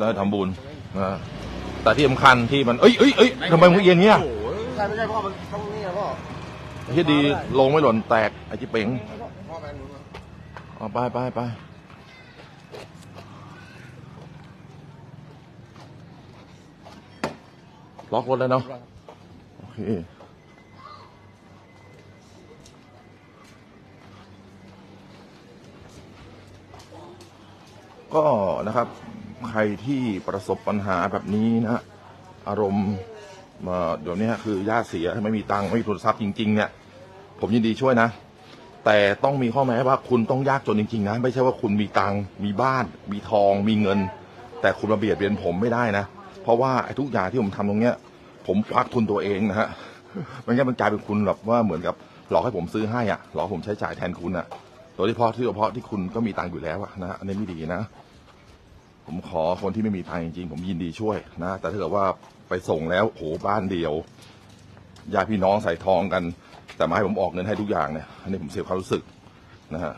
ได้ทำบุญนะแต่ที่สำคัญที่มัน เอ้ยเอ้ยเอ้ยทำไมมึงเอียงเงี้ยใช่ไม่ใช่พ่อมันต้องนี่นะพ่อไอ้ที่ดีลงไม่หล่นแตกไอ้ที่เป๋งพ่อแฟนหนูนะเอาไปไปไปล็อกรถแล้วเนาะโอเคก็นะครับ ใครที่ประสบปัญหาแบบนี้นะฮะอารมณ์เดี๋ยวนี้คือญาติเสียไม่มีตังค์ไม่มีโทรศัพท์จริง ๆ เนี่ย ผมยินดีช่วยนะ แต่ต้องมีข้อแม้ว่าคุณต้องยากจนจริง ๆ นะ ไม่ใช่ว่าคุณมีตังค์มีบ้าน มีทอง มีเงิน แต่คุณมาเบียดเบียนผมไม่ได้นะ เพราะว่าไอ้ทุกอย่างที่ผมทำตรงเนี้ย ผมควักทุนตัวเองนะฮะมันก็มันกลายเป็นคุณแบบว่าเหมือนกับหลอกให้ผมซื้อให้อะหลอกผมใช้จ่ายแทนคุณอะโดยเฉพาะที่เฉพาะที่คุณก็มีตังค์อยู่แล้วอะนะอันนี้ไม่ดีนะ ผมขอคนที่ไม่มีตังจริงๆผมยินดีช่วยนะ แต่ถ้าเกิดว่าไปส่งแล้วโหบ้านเดียวญาติพี่น้องใส่ทองกัน แต่มาให้ผมออกเงินให้ทุกอย่างเนี่ยอันนี้ผมเสียความรู้สึกนะฮะ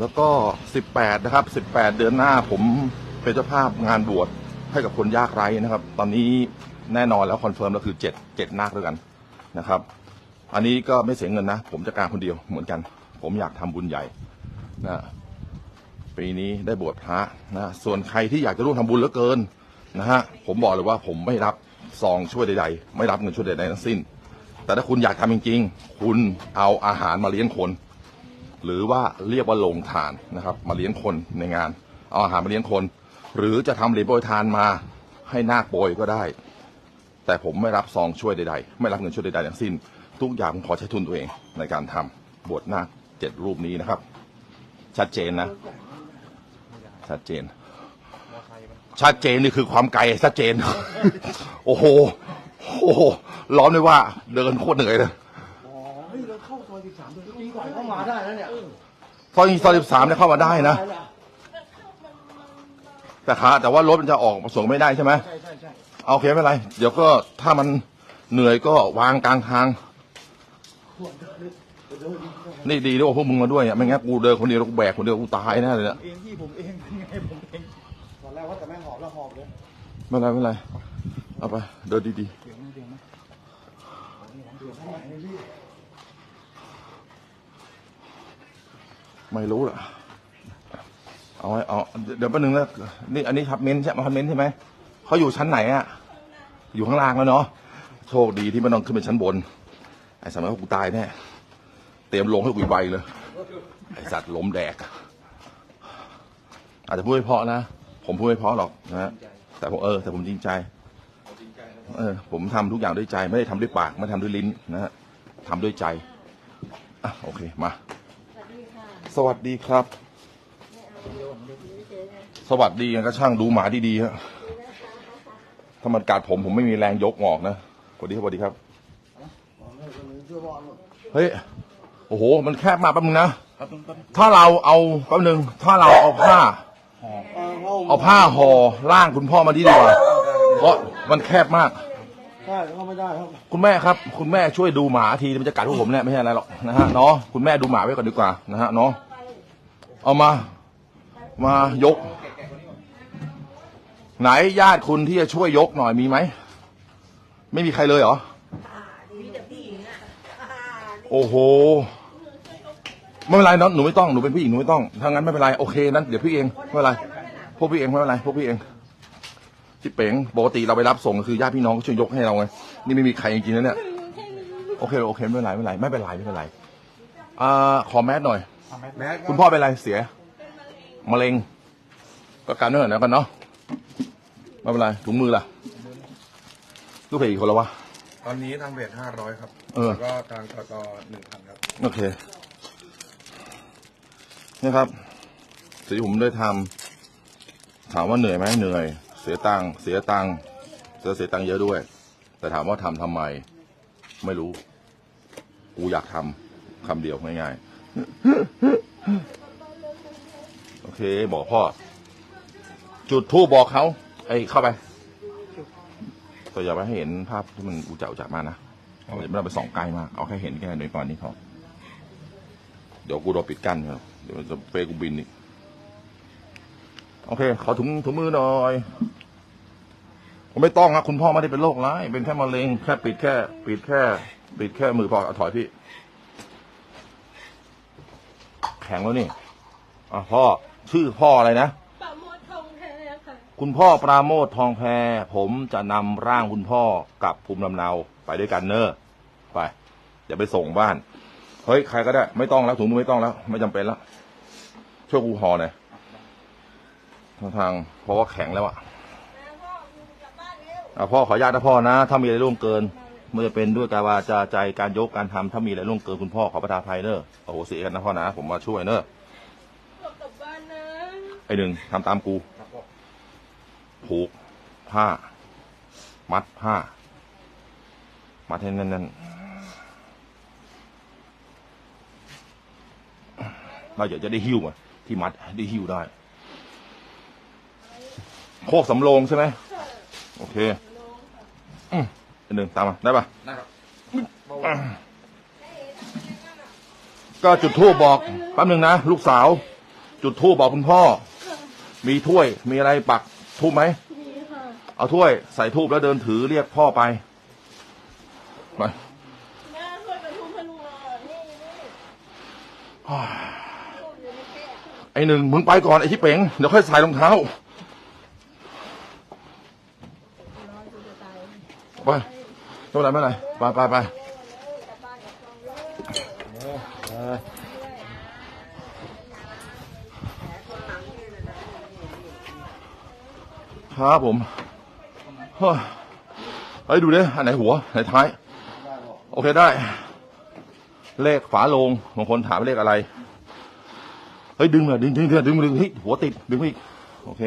แล้วก็ 18 นะครับ 18 เดือนหน้าผมเป็นเจ้าภาพงานบวชให้กับคนยากไร้นะครับ ตอนนี้แน่นอนแล้วคอนเฟิร์มแล้วคือ 7 7นาคด้วยกันนะครับ อันนี้ก็ไม่เสียเงินนะ ผมจะการคนเดียวเหมือนกัน ผมอยากทำบุญใหญ่นะปีนี้ได้บวชพระนะส่วนใครที่อยากจะร่วมทำบุญเหลือเกินนะฮะผมบอกเลยว่าผมไม่รับซองช่วยใดๆ ไม่รับเงินช่วยใดๆทั้งสิ้น แต่ถ้าคุณอยากทำจริง ๆ คุณเอาอาหารมาเลี้ยงคน หรือว่าเรียกว่าลงทานนะครับ มาเลี้ยงคนในงาน เอาอาหารมาเลี้ยงคน หรือจะทำเหรียญโปรยทานมาให้นาคโปรยก็ได้ แต่ผมไม่รับซองช่วยใดๆ ไม่รับเงินช่วยใดๆทั้งสิ้น ทุกอย่างผมขอใช้ทุนตัวเองในการทำบวชนาคเจ็ดรูปนี้นะครับ ชัดเจนนะ ชัดเจน ชัดเจนนี่คือความไกลชัดเจน โอ้โหโอ้โหร้อนเลยว่า เดินโคตรเหนื่อยเลยอ๋อเฮ้ยเราเข้าซอย13ตัวจริงกว่าเข้ามาได้แล้วเนี่ยซอยซอยสิบสามเนี่ยเข้ามาได้นะ แต่ขาแต่ว่ารถมันจะออกมาส่งไม่ได้ใช่ไหมใช่ใช่ใช่เอาโอเคไม่เป็นไร เดี๋ยวก็ถ้ามันเหนื่อยก็วางกลางทาง นี่ดีด้วยว่าพวกมึงมาด้วยอะไม่งั้นกูเดินคนเดียวแล้วกูแบกคนเดียวกูตายแน่เลยเนี่ยเองที่ผมเองเป็นไงผมเองตอนแรกว่าแต่แม่งหอบแล้วหอบเลยไม่เป็นไรไม่เป็นไรเอาไปเดินดีเดี๋ยวนะเดี๋ยวนะเดี๋ยวข้างไหนเนี่ยพี่ๆไม่รู้ล่ะ เอาไว้เอาเดี๋ยวแป๊บนึงนะนี่อันนี้ทับเม้นท์ใช่ไหมทับเม้นท์ใช่ไหม เขาอยู่ชั้นไหนอะอยู่ข้างล่างแล้วเนาะ โชคดีที่ไม่ต้องขึ้นไปชั้นบน ไอ้สมัยกูตายแน่ เตรียมลงให้กูไวเลย ไอ้สัตว์ล้มแดก อาจจะพูดไม่เพราะนะ ผมพูดไม่เพราะหรอกนะฮะแต่ผมเออแต่ผมจริงใจ เออ ผมทำทุกอย่างด้วยใจ ไม่ได้ทำด้วยปาก ไม่ทำด้วยลิ้นนะฮะทำด้วยใจ อะโอเค มาสวัสดีครับ สวัสดีกันก็ช่างดูหมาดีๆฮะถ้ามันกัดผมผมไม่มีแรงยกงอกนะสวัสดีครับสวัสดีครับ เฮ้ยคนนึงช่วยพ่อหมดเฮ้ย โอ้โห มันแคบมากแป๊บนึงนะถ้าเราเอาแป๊บนึง ถ้าเราเอาผ้าเออเข้า เอาผ้าห่อร่างคุณพ่อมาดีดีกว่า เพราะมันแคบมาก ใช่เข้าไม่ได้ครับคุณแม่ครับ คุณแม่ช่วยดูหมาทีมันจะกัดพวกผมเนี่ยไม่ใช่อะไรหรอกนะฮะเนาะคุณแม่ดูหมาไว้ก่อนดีกว่านะฮะเนาะเอามา มายก ไหนญาติคุณที่จะช่วยยกหน่อยมีไหม ไม่มีใครเลยเหรอ มีแต่ผู้หญิงอะอ่านี่ โอ้โห ไม่เป็นไรเนอะหนูไม่ต้อง หนูเป็นผู้หญิงหนูไม่ต้องถ้างั้นไม่เป็นไร โอเค นั้นเดี๋ยวพี่เอง ไม่เป็นไร พวกพี่เองไม่เป็นไร พวกพี่เองพี่เป๋งปกติเราไปรับส่งก็คือญาติพี่น้องก็ช่วยยกให้เราไง นี่ไม่มีใครจริงๆนะเนี่ย โอเค โอเค ไม่เป็นไร ไม่เป็นไร ไม่เป็นไร ไม่เป็นไรอ่าขอแมสหน่อย แมสคุณพ่อเป็นไร เสีย มะเร็ง ก็การเนื่องนะกันเนาะ ไม่เป็นไร ถุงมือล่ะ ลูกเพจอีกคนแล้ววะ ตอนนี้ทางเบสห้าร้อยครับเออ แล้วก็ทางกกหนึ่งพันครับ โอเคนี่ครับสิ่งที่ผมได้ทำถามว่าเหนื่อยไหมเหนื่อย เสียตังค์เสียตังค์เสียเสียตังค์เยอะด้วย แต่ถามว่าทำทำไม ไม่รู้ กูอยากทำคำเดียวง่ายๆ โอเค บอกพ่อ จุดทูบบอกเขาไอ้ยเข้าไป แต่อย่าไปให้เห็นภาพที่มันอุจจาอุจจามากนะอย่าไม่ต้องไปส่องใกล้มาก เอาแค่เห็นแค่หน่อยก่อนนี้พอดี๋ยวกูโดนปิดกั้นครับเดี๋ยวมันจะเฟกูบินอีกโอเค ขอถุงถุงมือหน่อยผมไม่ต้องครับคุณพ่อไม่ได้เป็นโรคร้ายเป็นแค่มะเร็งแค่ปิดแค่ ปิดแค่ ปิดแค่มือพอเอาถอยพี่ แข็งแล้วนี่อะพ่อชื่อพ่ออะไรนะ ปะโมดทองแท้ ค่ะคุณพ่อปราโมททองแพรผมจะนำร่างคุณพ่อกลับภูมิลำเนาไปด้วยกันเนอะไปอย่าไปส่งบ้าน เฮ้ยใครก็ได้ ไม่ต้องแล้วถุงมือไม่ต้องแล้ว ไม่จำเป็นแล้วช่วยกูห่อหน่อยทางทางเพราะว่าแข็งแล้วอะแล้วพ่ออยู่กลับบ้านเร็วอะพ่อขออนุญาตนะพ่อนะ ถ้ามีอะไรล่วงเกินไม่ว่าจะเป็นด้วยการวาจาใจการยกการทำถ้ามีอะไรล่วงเกินคุณพ่อขอประทานอภัยเนอะโอ้โหเสียกันนะพ่อนะ ผมมาช่วยเนอะพ่อกลับบ้านนะไอหนึ่งทำตามกูครับ ผมผูกผ้า มัดผ้า มัดให้แน่นๆเราอยากจะได้หิ้วมาที่มัดได้หิ้วได้ โคกสำโรงใช่ไหมโอเคอืมอันหนึ่งตามมาได้ปะได้ครับก็จุดทูบบอกแป๊บหนึ่งนะ ลูกสาว จุดทูบบอกคุณพ่อ มีถ้วยมีอะไรปัก ทูบไหมนี่ค่ะเอาถ้วยใส่ทูบแล้วเดินถือเรียกพ่อไปไปแม่ช่วยกระทุ้งพนุงหน่อยนี่นี่ลูกอยู่ในแก้วไอหนึ่งมึงไปก่อนไอชิเป๋งเดี๋ยวค่อยใส่รองเท้าร้อนจะตายไปไม่เป็นไรไม่เป็นไรไปไปไป กลับบ้านกับกองเลย ครับผมเฮ้ยเฮ้ยดูดิอันไหนหัวไหนท้าย โอเคได้ เลขฝาโลงบางคนถามว่าเลขอะไร เฮ้ยดึงเลยดึงดึงดึงดึงดึงเฮ้ยหัวติดดึงไปอีก โอเค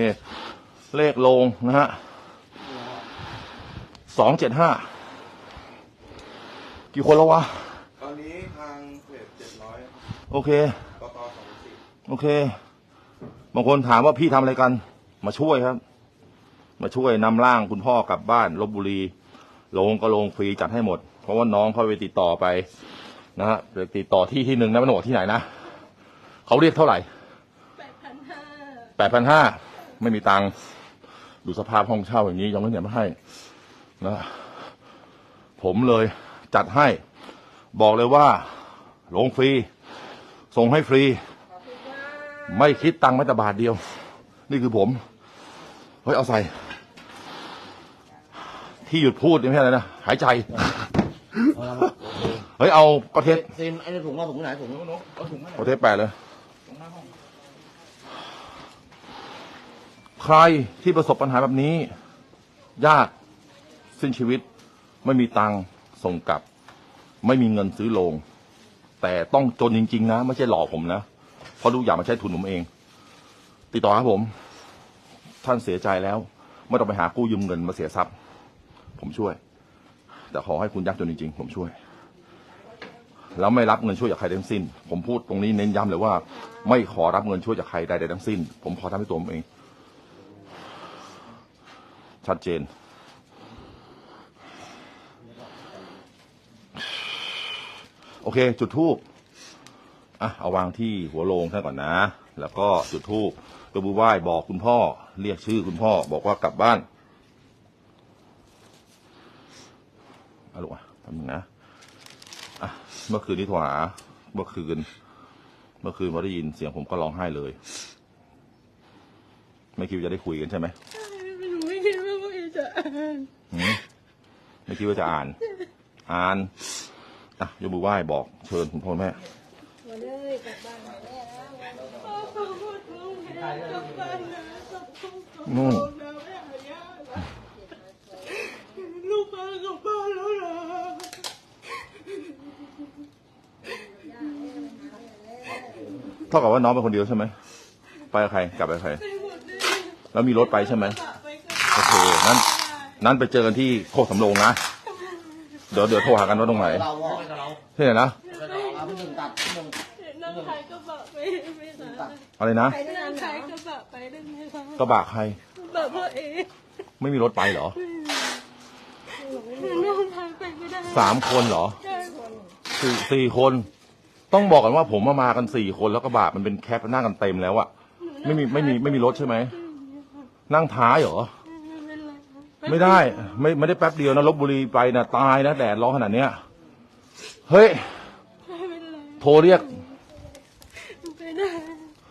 เลขโลงนะฮะสองเจ็ดห้ากี่คนแล้ววะ ตอนนี้ทางเพจเจ็ดร้อยโอเคต่อต่อสองสี่โอเค บางคนถามว่าพี่ทำอะไรกัน มาช่วยครับ มาช่วยนำร่างคุณพ่อกลับบ้านลบบุรีลงก็ลงฟรีจัดให้หมด เพราะว่าน้องเขาไปติดต่อไปนะฮะไปติดต่อที่ที่หนึ่งนะไม่ต้องบอกที่ไหนนะเขาเรียกเท่าไหร่แปดพันห้าแปดพันห้าไม่มีตังค์ดูสภาพห้องเช่าอย่างนี้ยังไม่เหนียมาให้นะผมเลยจัดให้ บอกเลยว่าลงฟรี ส่งให้ฟรี ไม่คิดตังค์แม้แต่บาทเดียว นี่คือผม เฮ้ย เอาใส่ ที่หยุดพูดนี่ไม่ใช่อะไรนะหายใจ เฮ้ยเอาประเทศซินไอ้ถุงเอาถุงไหนถุงเอาถุงมาหน่อยประเทศแปดเลยตรงหน้าห้องใครที่ประสบปัญหาแบบนี้ยากสิ้นชีวิตไม่มีตังค์ส่งกลับ ไม่มีเงินซื้อโรงแต่ต้องจนจริง ๆ นะ ไม่ใช่หลอกผมนะ เพราะทุกอย่างมาใช้ทุนผมเอง ติดต่อครับผม ท่านเสียใจแล้ว ไม่ต้องไปหากู้ยืมเงินมาเสียทรัพย์ ผมช่วย แต่ขอให้คุณยากจนจริง ๆ ผมช่วย แล้วไม่รับเงินช่วยจากใครทั้งสิ้น ผมพูดตรงนี้เน้นย้ำเลยว่า ไม่ขอรับเงินช่วยจากใครใดๆทั้งสิ้น ผมขอทำให้ตัวผมเอง ชัดเจนโอเค จุดทูบอะเอาวางที่หัวโลงท่านก่อนนะ แล้วก็จุดทูบยกมือไหว้บอกคุณพ่อ เรียกชื่อคุณพ่อ บอกว่ากลับบ้าน อาลูกอะทำนึงนะอะเมื่อคืนนี้โทรหาเมื่อคืน เมื่อคืนพอได้ยินเสียงผมก็ร้องไห้เลย ไม่คิดว่าจะได้คุยกันใช่ไหมหนูไม่คิดว่าพี่จะอ่านหืมไม่คิดว่าจะอ่าน อ่านอะยกมือไหว้บอกเชิญคุณพ่อแม่มาเลยกลับบ้านมาแม่นะพ่อขอโทษลูกนะกลับบ้านนะกลับบ้านขอโทษนะแม่ขอย่านะลูกมากลับบ้านแล้วนะ เท่ากับว่าน้องเป็นคนเดียวใช่ไหมไปกับใครกลับไปกับใคร แล้วมีรถไปใช่ไหมโอเคนั้นนั้นไปเจอกันที่โคกสำโรงนะเดี๋ยวเดี๋ยวโทรหากันว่าตรงไหนเราวอไปกับเราที่ไหนนะเอาพี่หนึ่งตัดพี่หนึ่งนั่งท้ายกระบะไปไม่ได้อะไรนะนั่งท้ายกระบะไปได้ไหมคะกระบะใครแบบพ่อเองไม่มีรถไปเหรอนั่งท้ายไปไม่ได้สามคนเหรอสี่คนไป ต้องบอกกันว่าผมมามากันสี่คนแล้วกระบะมันเป็นแคปนั่งกันเต็มแล้วอะไม่มีไม่มีไม่มีรถใช่ไหมนั่งท้ายเหรอไม่เป็นไรครับไม่ได้ ไม่ไม่ได้แป๊บเดียวนะลบบุรีไปนะตายนะแดดร้อนขนาดเนี้ยเฮ้ยไม่เป็นไรโทรเรียกไม่ได้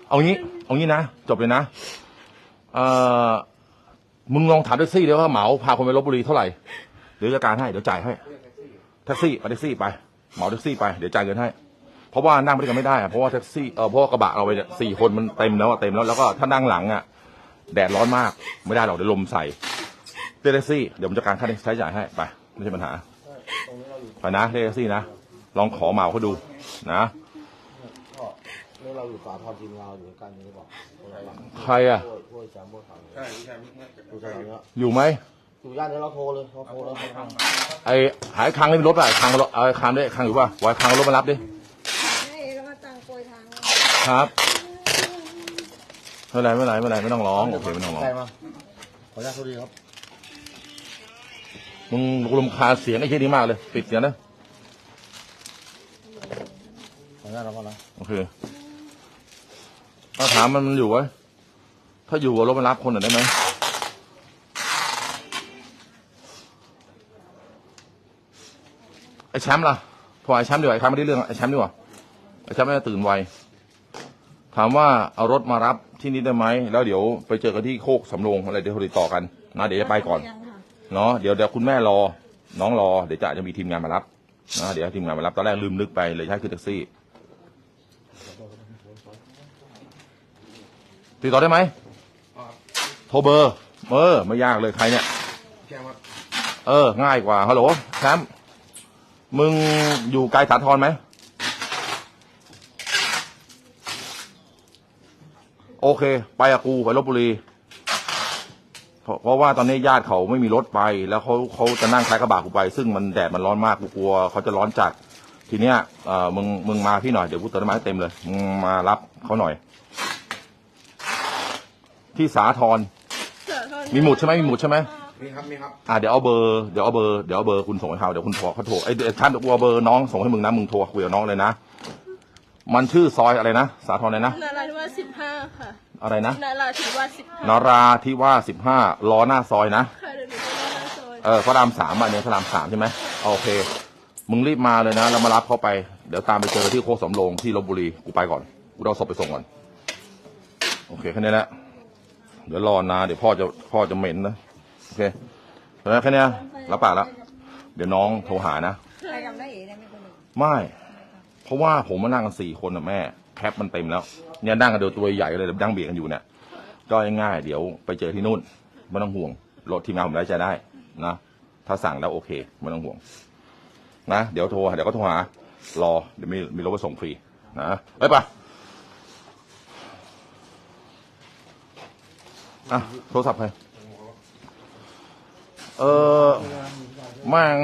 เอางี้ เอางี้นะจบเลยนะเอ่อมึงลองถามแท็กซี่เดี๋ยวว่าเหมาพาคนไปลบบุรีเท่าไหร่เดี๋ยวจัดการให้เดี๋ยวจ่ายให้แท็กซี่ไปแท็กซี่ไปเหมาแท็กซี่ไปเดี๋ยวจ่ายเงินให้ เพราะว่านั่งไปด้วยกันไม่ได้อะเพราะว่าแท็กซี่เออเพราะว่ากระบะเราไปเนี่ยสี่คนมันเต็มแล้วอะเต็มแล้วแล้วก็ถ้านั่งหลังอะแดดร้อนมากไม่ได้หรอกเดี๋ยวลมใส่เรียกแท็กซี่เดี๋ยวผมจัดการค่าใช้จ่ายให้ไปไม่ใช่ปัญหาไปนะเรียกแท็กซี่นะลองขอเหมาเขาดูนะก็นี่เราอยู่สาทรทีมงานอยู่ด้วยกันนี่บอกคนละฝั่งใครอะช่วยช่วยแชมป์พวกเขาใช่พี่ชายเมื่อดูสถานเนี้ยอยู่ไหมอยู่ย่านนี้เราโทรเลยเราโทรแล้วเขาทำไอ้หายคังไม่มีรถป่ะไอ้คังรถเอาไอ้คังด้วยคังอยู่ป่ะไว้คังเอารถมารับดิให้ แล้วมาตั้งโกยทางครับไม่เป็นไรไม่เป็นไรไม่เป็นไรไม่ต้องร้องโอเคไม่ต้องร้องใครมาขออนุญาตสวัสดีครับ มึงรำคาญเสียงไอ้เชี่ยนี้มากเลย ปิดเสียงนะขออนุญาตเราก่อนนะโอเคเอาถามมันมันอยู่ไว้ถ้าอยู่เอารถมารับคนหน่อยได้ไหมไอ้แชมป์ล่ะพอไอ้แชมป์ดีกว่าไอ้แชมป์ไม่ได้เรื่องไอ้แชมป์ดีกว่า ไอ้แชมป์ไม่ได้ตื่นไวถามว่าเอารถมารับที่นี่ได้ไหมแล้วเดี๋ยวไปเจอกันที่โคกสำโรงอะไรเดี๋ยวติดต่อกันนะเดี๋ยวจะไปก่อนยังค่ะเนาะเดี๋ยวเดี๋ยวคุณแม่รอ น้องรอเดี๋ยวจะจะมีทีมงานมารับนะเดี๋ยวให้ทีมงานมารับตอนแรกลืมนึกไปเลยใช้ขึ้นแท็กซี่ ติดต่อได้ไหมโทรเบอร์เออไม่ยากเลยใครเนี่ยแค่ว่าเออ ง่ายกว่าฮัลโหลแชมป์มึงอยู่ไกลสาทรไหม โอเค ไปกับกูไปลบบุรีเพราะเพราะว่าตอนนี้ญาติเขาไม่มีรถไป แล้วเขาเขาจะนั่งท้ายกระบะกูไป ซึ่งมันแดดมันร้อนมากกูกลัวเขาจะร้อนจัด ทีเนี้ยเออมึงมึงมาพี่หน่อยเดี๋ยวกูเติมน้ำมันให้เต็มเลยมึงมารับเขาหน่อย ที่สาทรมีหมุดใช่ไหมมีหมุดใช่ไหมมีครับมีครับอ่าเดี๋ยวเอาเบอร์เดี๋ยวเอาเบอร์เดี๋ยวเอาเบอร์คุณส่งให้เขาเดี๋ยวคุณโทรเขาโทรไอ้ยเดี๋ยวท่านกูเอาเบอร์น้องส่งให้มึงนะมึงโทรคุยกับน้องเลยนะมันชื่อซอยอะไรนะสาทรอะไรนะนาราธิวาสสิบห้าค่ะอะไรนะนาราธิวาสสิบห้านาราธิวาสิบห้าล้อหน้าซอยนะ ค่ะเดี๋ยวหนูจะเล่าหน้าซอยเออพระรามสามอะเนี่ยพระรามสามใช่ไหมโอเค มึงรีบมาเลยนะ แล้วมารับเขาไป เดี๋ยวตามไปเจอที่โคกสำโรงที่ลบบุรี กูไปก่อน กูเอาศพไปส่งก่อน โอเคแค่นี้แหละ เดี๋ยวรอนะ เดี๋ยวพ่อจะพ่อจะเหม็นนะ โอเคแล้วแค่นี้นะรับปากแล้ว เดี๋ยวน้องโทรหานะ ใครจำได้เองได้ไหมคนหนึ่ง ไม่ เพราะว่าผมมานั่งกันสี่คนนะแม่แคปมันเต็มแล้ว เนี่ยนั่งกันเดียวตัวใหญ่เลยนั่งเบียดกันอยู่เนี่ยก็ง่ายๆเดี๋ยวไปเจอที่นู่นไม่ต้องห่วงรถทีมงานผมได้ใจได้นะถ้าสั่งแล้วโอเคไม่ต้องห่วง นะเดี๋ยวโทรเดี๋ยวก็โทรหารอเดี๋ยวมีมีรถมาส่งฟรีนะไปปะอะโทรศัพท์ใครเออแม่ง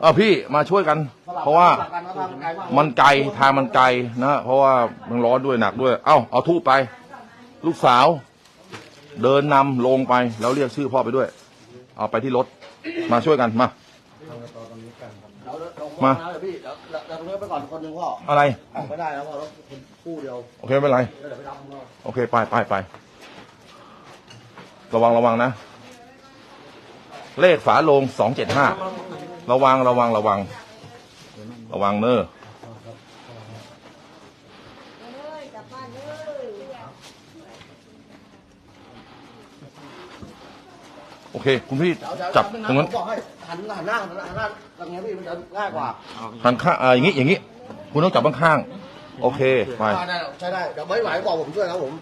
เออพี่มาช่วยกัน เพราะว่าสลับกันนะทางไกลมากมันไกลทางมันไกลนะเพราะว่ามันร้อนด้วยหนักด้วย เอ้าเอาทูบไป ลูกสาว เดินนำลงไปแล้วเรียกชื่อพ่อไปด้วย เอาไปที่รถ มาช่วยกันมาเดี๋ยวเดี๋ยวมาเดี๋ยวพี่เดี๋ยวเดี๋ยวเดี๋ยวตรงนี้ไปก่อนคนหนึ่งพ่ออะไรออกไม่ได้แล้วพ่อแล้วคนคู่เดียวโอเคไม่เป็นไรเดี๋ยวเดี๋ยวไปรับข้างนอกโอเคไปไปไประวังระวังนะ เลขฝาโลงสองเจ็ดห้า ระวังระวังระวัง ระวังเนอะเอ้ยกลับบ้านเลยโอเค คุณพี่เดี๋ยวเดี๋ยวจับเดี๋ยวตรงนั้นผมบอกให้หันหันหน้าหันหน้าหันหน้าตรงนี้พี่มันจะง่ายกว่าหันข้างอ่าอย่างงี้อย่างงี้ คุณต้องจับข้างๆโอเคไปอ่าได้ใช่ได้เดี๋ยวไม่ไหวบอกผมช่วยครับผม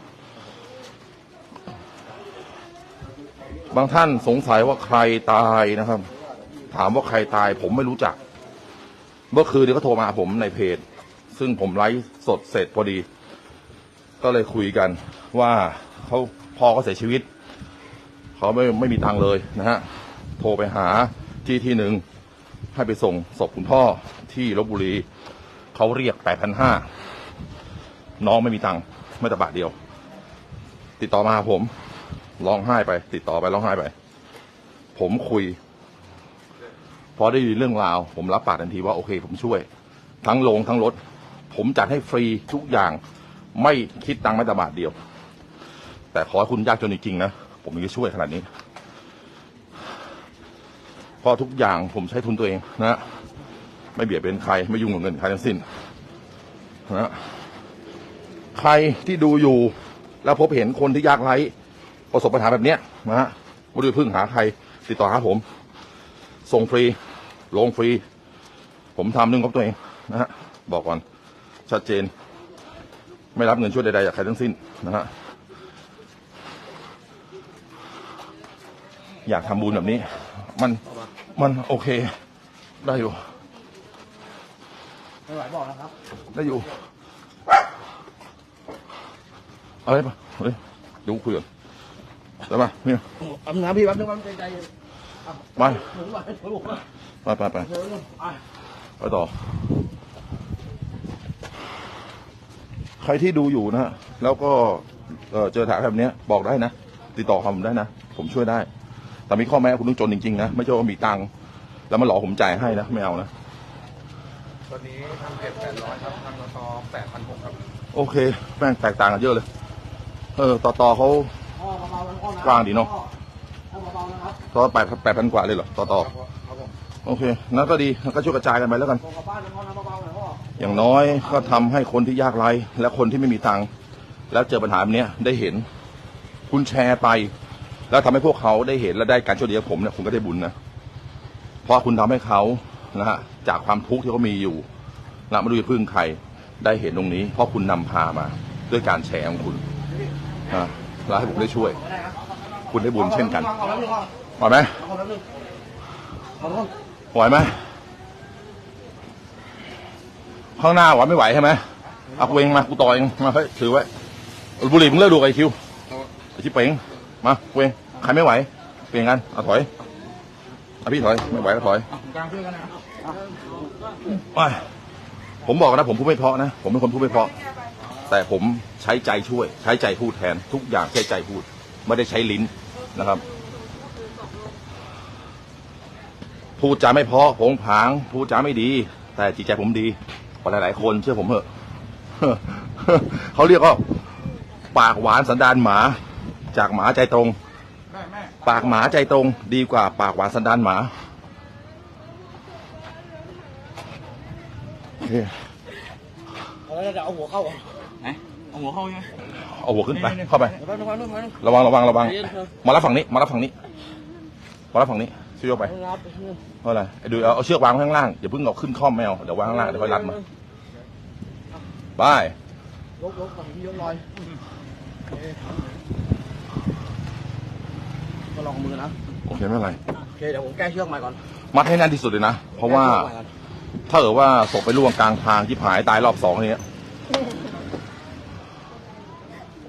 บางท่านสงสัยว่าใครตายนะครับ ถามว่าใครตาย ผมไม่รู้จัก เมื่อคืนนี้เขาโทรมาหาผมในเพจ ซึ่งผมไลฟ์สดเสร็จพอดี ก็เลยคุยกันว่าเขาพ่อเขาเสียชีวิต เขาไม่ไม่มีตังค์เลยนะฮะ โทรไปหาที่ที่หนึ่งให้ไปส่งศพคุณพ่อที่ลบบุรี เขาเรียกแปดพันห้าน้องไม่มีตังค์ไม่แต่บาทเดียว ติดต่อมาผมร้องไห้ไป ติดต่อไปร้องไห้ไป ผมคุย พอได้ยินเรื่องราว ผมรับปากทันทีว่าโอเค ผมช่วย ทั้งโรงทั้งรถ ผมจัดให้ฟรีทุกอย่าง ไม่คิดตังค์แม้แต่บาทเดียว แต่ขอให้คุณยากจนจริงๆนะ ผมถึงจะช่วยขนาดนี้เพราะทุกอย่างผมใช้ทุนตัวเองนะ ไม่เบียดเบียนใคร ไม่ยุ่งกับเงินใครทั้งสิ้นนะใครที่ดูอยู่ แล้วพบเห็นคนที่ยากไร้ประสบปัญหาแบบเนี้ยนะฮะไม่รู้พึ่งหาใครติดต่อหาผม ส่งฟรี ลงฟรี ผมทำเรื่องของตัวเองนะฮะบอกก่อนชัดเจน ไม่รับเงินช่วยใดๆจากใครทั้งสิ้นนะฮะอยากทำบุญแบบนี้ มันมันโอเค ได้อยู่ ไม่ไหวบอกนะครับ ได้อยู่เอะไรปะเฮ้ยเดูคุยก่อนได้ปะเนี่ยแป๊บนึงนะพี่แป๊บนึงแป๊บนึงใจเย็น ไปหนูไหวหนูไหวไปไปไปเดี๋ยวนึงอะไปต่อ ใครที่ดูอยู่นะฮะแล้วก็เอ่อเจอถามแบบเนี้ยบอกได้นะ ติดต่อผมได้นะ ผมช่วยได้ แต่มีข้อแม้คุณต้องจนจริงๆนะ ไม่ใช่ว่ามีตังค์แล้วมาหลอกผมจ่ายให้นะไม่เอานะตอนนี้ทางเพจแปดร้อยครับทางกตแปดพันหกครับ โอเค แม่งแตกต่างกันเยอะเลย เออต่อต่อเขาพ่อเบาๆนะพ่อนะกว้างดีเนอะพ่อเบาๆ นะครับต่อแปดแปดพันกว่าเลยเหรอต่อต่อครับผมโอเคนั้นก็ดีงั้นก็ช่วยกระจายกันไปแล้วกัน ส่งกลับบ้านนะพ่อนะเบาๆหน่อยพ่ออย่างน้อยก็ทำให้คนที่ยากไร้และคนที่ไม่มีตังค์แล้วเจอปัญหาแบบเนี้ยได้เห็น คุณแชร์ไป แล้วทำให้พวกเขาได้เห็นและได้การช่วยเหลือผมเนี่ยคุณก็ได้บุญนะเพราะคุณทำให้เขานะฮะจากความทุกข์ที่เขามีอยู่นะไม่รู้จะพึ่งใครได้เห็นตรงนี้ เพราะคุณนำพามาด้วยการแชร์ของคุณนะแล้วให้ผมได้ช่วยคุ ณได้บุญเช่นกันขอแป๊บนึงพ่อไหวไหมขอแป๊บนึงขอแป๊บนึงไหวไหมข้างหน้าไหวไม่ไหวใช่ไหมเอากูเองมากูต่อเองมาเฮ้ยถือไว้บุหรี่มึงเลิกดูกับไอคิวไอชิปเป่งมากูเองใครไม่ไหวเปลี่ยนกันเอาถอยเอาพี่ถอยไม่ไหวก็ถอยกลางช่วยกันนะไปผมบอกนะผมพูดไม่เพราะนะผมเป็นคนพูดไม่เพราะ แต่ผมใช้ใจช่วย ใช้ใจพูดแทนทุกอย่างใช้ใจพูด ไม่ได้ใช้ลิ้น นะครับ พูดจาไม่เพราะผงผาง พูดจาไม่ดี แต่จิตใจผมดีกว่าหลายๆ คนเชื่อผมเถอะเขาเรียกว่าปากหวานสันดานหมา จากหมาใจตรงแม่แม่ปากหมาใจตรง ดีกว่า ปากหวานสันดานหมาโอเคเอาแล้วเดี๋ยวเอาหัวเข้าก่อนไหนเอาหัวเข้าใช่ไหม เอาหัวขึ้นไป เข้าไปเดี๋ยวแป๊บนึงแป๊บนึงแป๊บนึงระวังระวังระวังใจเย็นเถอะมารับฝั่งนี้ มารับฝั่งนี้ มารับฝั่งนี้ช่วยยกไปรับเพราะอะไรไอ้ดูเอาเอาเชือกวางไว้ข้างล่างอย่าเพิ่งเอาขึ้นข้อมไม่เอาเดี๋ยววางข้างล่างเดี๋ยวค่อยรัดมาไปยกยกก่อนพี่ยกลอยโอเคก็ลองมือนะโอเคไม่เป็นไรโอเคเดี๋ยวผมแก้เชือกใหม่ก่อนมัดให้แน่นที่สุดเลยนะเพราะว่าแก้ชือกใหม่ก่อนถ้าเกิดว่าศพไปล่วงกลางทางที่หายตายรอบสองอย่างเนี้ย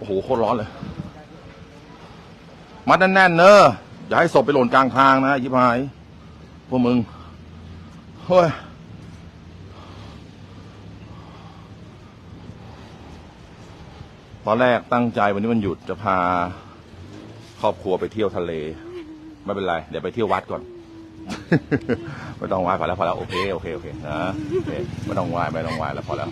โอ้โหโคตรร้อนเลย มัดแน่นๆเนอะอย่าให้ศพไปหล่นกลางทางนะยิบหาย พวกมึงเฮ้ยตอนแรกตั้งใจวันนี้มันหยุดจะพา ครอบครัวไปเที่ยวทะเล ไม่เป็นไร เดี๋ยวไปเที่ยววัดก่อน ไม่ต้องไหว้พอแล้วพอแล้วโอเคโอเคโอเคนะโอเคไม่ต้องไหว้ไม่ต้องไหว้แล้วพอแล้ว